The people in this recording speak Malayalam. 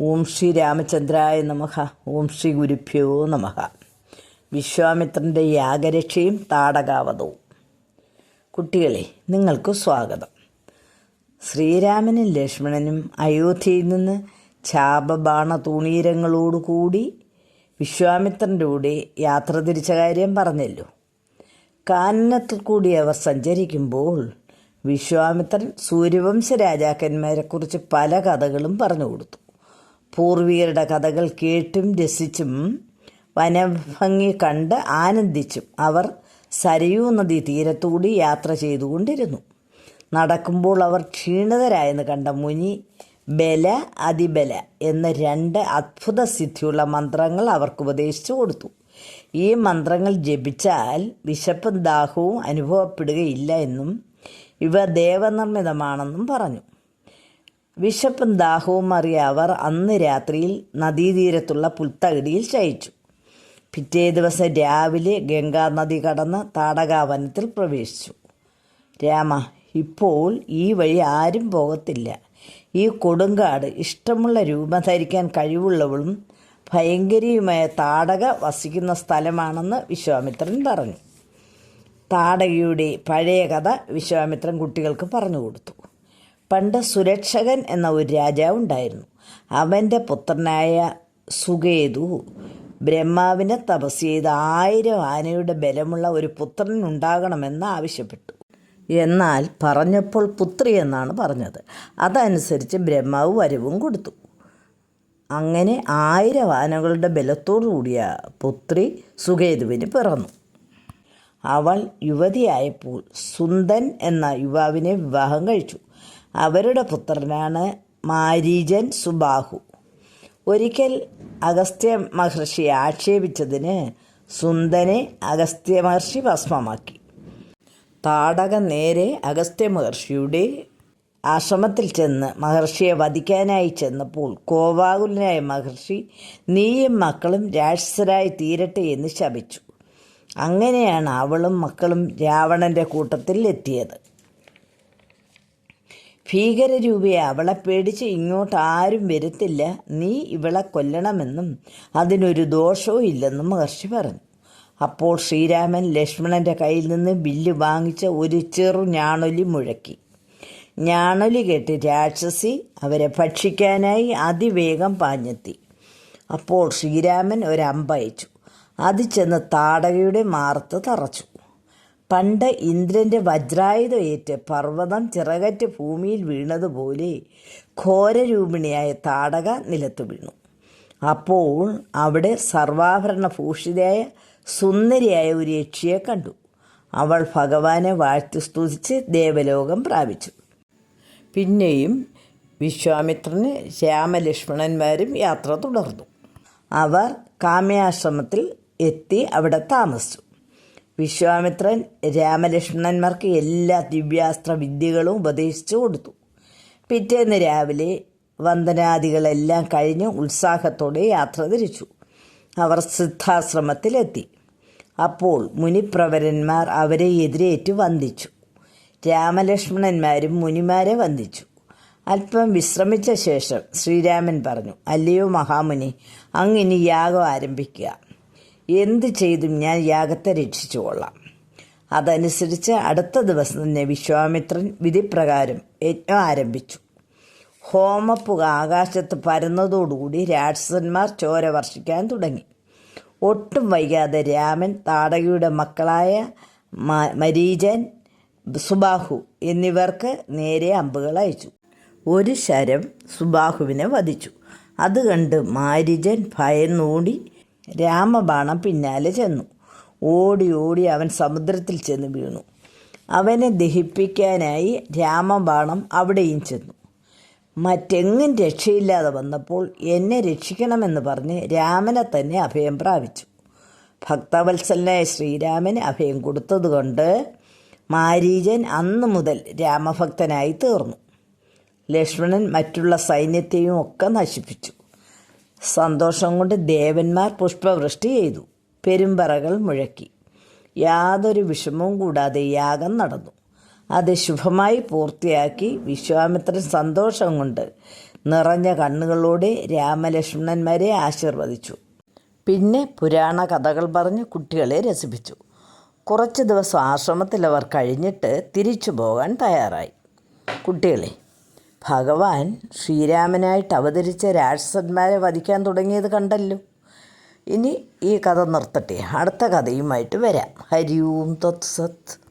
ഓം ശ്രീ രാമചന്ദ്രായ നമഃ. ഓം ശ്രീ ഗുരുഭ്യോ നമഃ. വിശ്വാമിത്രന്റെ യാഗരക്ഷയും താടകാവതവും. കുട്ടികളെ നിങ്ങൾക്ക് സ്വാഗതം. ശ്രീരാമനും ലക്ഷ്മണനും അയോധ്യയിൽ നിന്ന് ചാപബാണ തൂണീരങ്ങളോടുകൂടി വിശ്വാമിത്രന്റെ കൂടെ യാത്ര തിരിച്ച കാര്യം പറഞ്ഞല്ലോ. കാനനത്തിൽ കൂടി അവർ സഞ്ചരിക്കുമ്പോൾ വിശ്വാമിത്രൻ സൂര്യവംശ രാജാക്കന്മാരെക്കുറിച്ച് പല കഥകളും പറഞ്ഞു കൊടുത്തു. പൂർവികരുടെ കഥകൾ കേട്ടും രസിച്ചും വനഭംഗി കണ്ട് ആനന്ദിച്ചും അവർ സരയൂ നദി തീരത്തുകൂടി യാത്ര ചെയ്തുകൊണ്ടിരുന്നു. നടക്കുമ്പോൾ അവർ ക്ഷീണിതരായെന്ന് കണ്ട മുനി ബല അതിബല എന്ന രണ്ട് അത്ഭുത സിദ്ധിയുള്ള മന്ത്രങ്ങൾ അവർക്ക് ഉപദേശിച്ചു കൊടുത്തു. ഈ മന്ത്രങ്ങൾ ജപിച്ചാൽ വിശപ്പും ദാഹവും അനുഭവപ്പെടുകയില്ല എന്നും ഇവ ദേവനിർമ്മിതമാണെന്നും പറഞ്ഞു. വിശപ്പും ദാഹവും അറിയ അവർ അന്ന് രാത്രിയിൽ നദീതീരത്തുള്ള പുൽത്തകിടിയിൽ ശയിച്ചു. പിറ്റേ ദിവസം രാവിലെ ഗംഗാ നദി കടന്ന് താടകാവനത്തിൽ പ്രവേശിച്ചു. രാമ ഇപ്പോൾ ഈ വഴി ആരും പോകത്തില്ല. ഈ കൊടുങ്കാട് ഇഷ്ടമുള്ള രൂപം ധരിക്കാൻ കഴിവുള്ളവളും ഭയങ്കരിയുമായ താടക വസിക്കുന്ന സ്ഥലമാണെന്ന് വിശ്വാമിത്രൻ പറഞ്ഞു. താടകയുടെ പഴയ കഥ വിശ്വാമിത്രൻ കുട്ടികൾക്ക് പറഞ്ഞു കൊടുത്തു. പണ്ട് സുരക്ഷകൻ എന്ന ഒരു രാജാവുണ്ടായിരുന്നു. അവന്റെ പുത്രനായ സുകേതു ബ്രഹ്മാവിനെ തപസ് ചെയ്ത് ആയിരം ആനയുടെ ബലമുള്ള ഒരു പുത്രൻ ഉണ്ടാകണമെന്ന് ആവശ്യപ്പെട്ടു. എന്നാൽ പറഞ്ഞപ്പോൾ പുത്രി എന്നാണ് പറഞ്ഞത്. അതനുസരിച്ച് ബ്രഹ്മാവ് വരവും കൊടുത്തു. അങ്ങനെ ആയിരം ആനകളുടെ ബലത്തോടു കൂടിയ പുത്രി സുകേതുവിന് പിറന്നു. അവൾ യുവതിയായപ്പോൾ സുന്ദൻ എന്ന യുവാവിനെ വിവാഹം കഴിച്ചു. അവരുടെ പുത്രനാണ് മാരീജൻ സുബാഹു. ഒരിക്കൽ അഗസ്ത്യ മഹർഷി ആക്ഷേപിച്ചതിന് സുന്ദനെ അഗസ്ത്യ മഹർഷി ഭസ്മമാക്കി. താടക നേരെ അഗസ്ത്യ മഹർഷിയുടെ ആശ്രമത്തിൽ ചെന്ന് മഹർഷിയെ വധിക്കാനായി ചെന്നപ്പോൾ കോപാകുലനായ മഹർഷി നീയും മക്കളും രാക്ഷസരായി തീരട്ടെ എന്ന് ശപിച്ചു. അങ്ങനെയാണ് അവളും മക്കളും രാവണന്റെ കൂട്ടത്തിൽ എത്തിയത്. ഭീകരരൂപിയെ അവളെ പേടിച്ച് ഇങ്ങോട്ട് ആരും വരത്തില്ല. നീ ഇവളെ കൊല്ലണമെന്നും അതിനൊരു ദോഷവും ഇല്ലെന്നും മഹർഷി പറഞ്ഞു. അപ്പോൾ ശ്രീരാമൻ ലക്ഷ്മണന്റെ കയ്യിൽ നിന്ന് ബില്ല് വാങ്ങിച്ച ഒരു ചെറു ഞാണൊലി മുഴക്കി. ഞാണൊലി കേട്ട് രാക്ഷസി അവരെ ഭക്ഷിക്കാനായി അതിവേഗം പാഞ്ഞെത്തി. അപ്പോൾ ശ്രീരാമൻ ഒരമ്പയച്ചു. അത് ചെന്ന് താടകയുടെ മാർത്ത് തറച്ചു. പണ്ട് ഇന്ദ്രന്റെ വജ്രായുധം ഏറ്റ് പർവതം ചിറകറ്റ് ഭൂമിയിൽ വീണതുപോലെ ഘോരരൂപിണിയായ താടക നിലത്ത് വീണു. അപ്പോൾ അവിടെ സർവാഭരണ ഭൂഷിതയായ സുന്ദരിയായ ഒരു യക്ഷിയെ കണ്ടു. അവൾ ഭഗവാനെ വാഴ്ത്തി സ്തുതിച്ച് ദേവലോകം പ്രാപിച്ചു. പിന്നെയും വിശ്വാമിത്രന് ശ്യാമലക്ഷ്മണന്മാരും യാത്ര തുടർന്നു. അവർ കാമ്യാശ്രമത്തിൽ എത്തി അവിടെ താമസിച്ചു. വിശ്വാമിത്രൻ രാമലക്ഷ്മണന്മാർക്ക് എല്ലാ ദിവ്യാസ്ത്ര വിദ്യകളും ഉപദേശിച്ചു കൊടുത്തു. പിറ്റേന്ന് രാവിലെ വന്ദനാദികളെല്ലാം കഴിഞ്ഞ് ഉത്സാഹത്തോടെ യാത്ര തിരിച്ചു. അവർ സിദ്ധാശ്രമത്തിലെത്തി. അപ്പോൾ മുനിപ്രവരന്മാർ അവരെ എതിരേറ്റ് വന്ദിച്ചു. രാമലക്ഷ്മണന്മാരും മുനിമാരെ വന്ദിച്ചു. അല്പം വിശ്രമിച്ച ശേഷം ശ്രീരാമൻ പറഞ്ഞു അല്ലയോ മഹാമുനി അങ്ങിനി യാഗം ആരംഭിക്കുക. എന്ത് ചെയ്തും ഞാൻ യാഗത്തെ രക്ഷിച്ചു കൊള്ളാം. അതനുസരിച്ച് അടുത്ത ദിവസം തന്നെ വിശ്വാമിത്രൻ വിധിപ്രകാരം യജ്ഞം ആരംഭിച്ചു. ഹോമപ്പുക ആകാശത്ത് പരന്നതോടുകൂടി രാക്ഷസന്മാർ ചോര വർഷിക്കാൻ തുടങ്ങി. ഒട്ടും വൈകാതെ രാമൻ താടകയുടെ മക്കളായ മരീജൻ സുബാഹു എന്നിവർക്ക് നേരെ അമ്പുകൾ അയച്ചു. ഒരു ശരം സുബാഹുവിനെ വധിച്ചു. അത് കണ്ട് മാരിജൻ ഭയന്നോടി രാമബാണം പിന്നാലെ ചെന്നു. ഓടി ഓടി അവൻ സമുദ്രത്തിൽ ചെന്ന് വീണു. അവനെ ദഹിപ്പിക്കാനായി രാമബാണം അവിടെയും ചെന്നു. മറ്റെങ്ങും രക്ഷയില്ലാതെ വന്നപ്പോൾ എന്നെ രക്ഷിക്കണമെന്ന് പറഞ്ഞ് രാമനെ തന്നെ അഭയം പ്രാപിച്ചു. ഭക്തവത്സലനായ ശ്രീരാമന് അഭയം കൊടുത്തതുകൊണ്ട് മാരീജൻ അന്നു മുതൽ രാമഭക്തനായി തീർന്നു. ലക്ഷ്മണൻ മറ്റുള്ള സൈന്യത്തെയും ഒക്കെ നശിപ്പിച്ചു. സന്തോഷം കൊണ്ട് ദേവന്മാർ പുഷ്പവൃഷ്ടി ചെയ്തു. പെരുമ്പറകൾ മുഴക്കി. യാതൊരു വിഷമവും കൂടാതെ യാഗം നടന്നു. അത് ശുഭമായി പൂർത്തിയാക്കി വിശ്വാമിത്രൻ സന്തോഷം കൊണ്ട് നിറഞ്ഞ കണ്ണുകളോടെ രാമലക്ഷ്മണന്മാരെ ആശീർവദിച്ചു. പിന്നെ പുരാണ കഥകൾ പറഞ്ഞ് കുട്ടികളെ രസിപ്പിച്ചു. കുറച്ച് ദിവസം ആശ്രമത്തിൽ അവർ കഴിഞ്ഞിട്ട് തിരിച്ചു പോകാൻ തയ്യാറായി. കുട്ടികളെ ഭഗവാൻ ശ്രീരാമനായിട്ട് അവതരിച്ച രാക്ഷസന്മാരെ വധിക്കാൻ തുടങ്ങിയത് കണ്ടല്ലോ. ഇനി ഈ കഥ നിർത്തട്ടെ. അടുത്ത കഥയുമായിട്ട് വരാം. ഹരി ഓം തത് സത്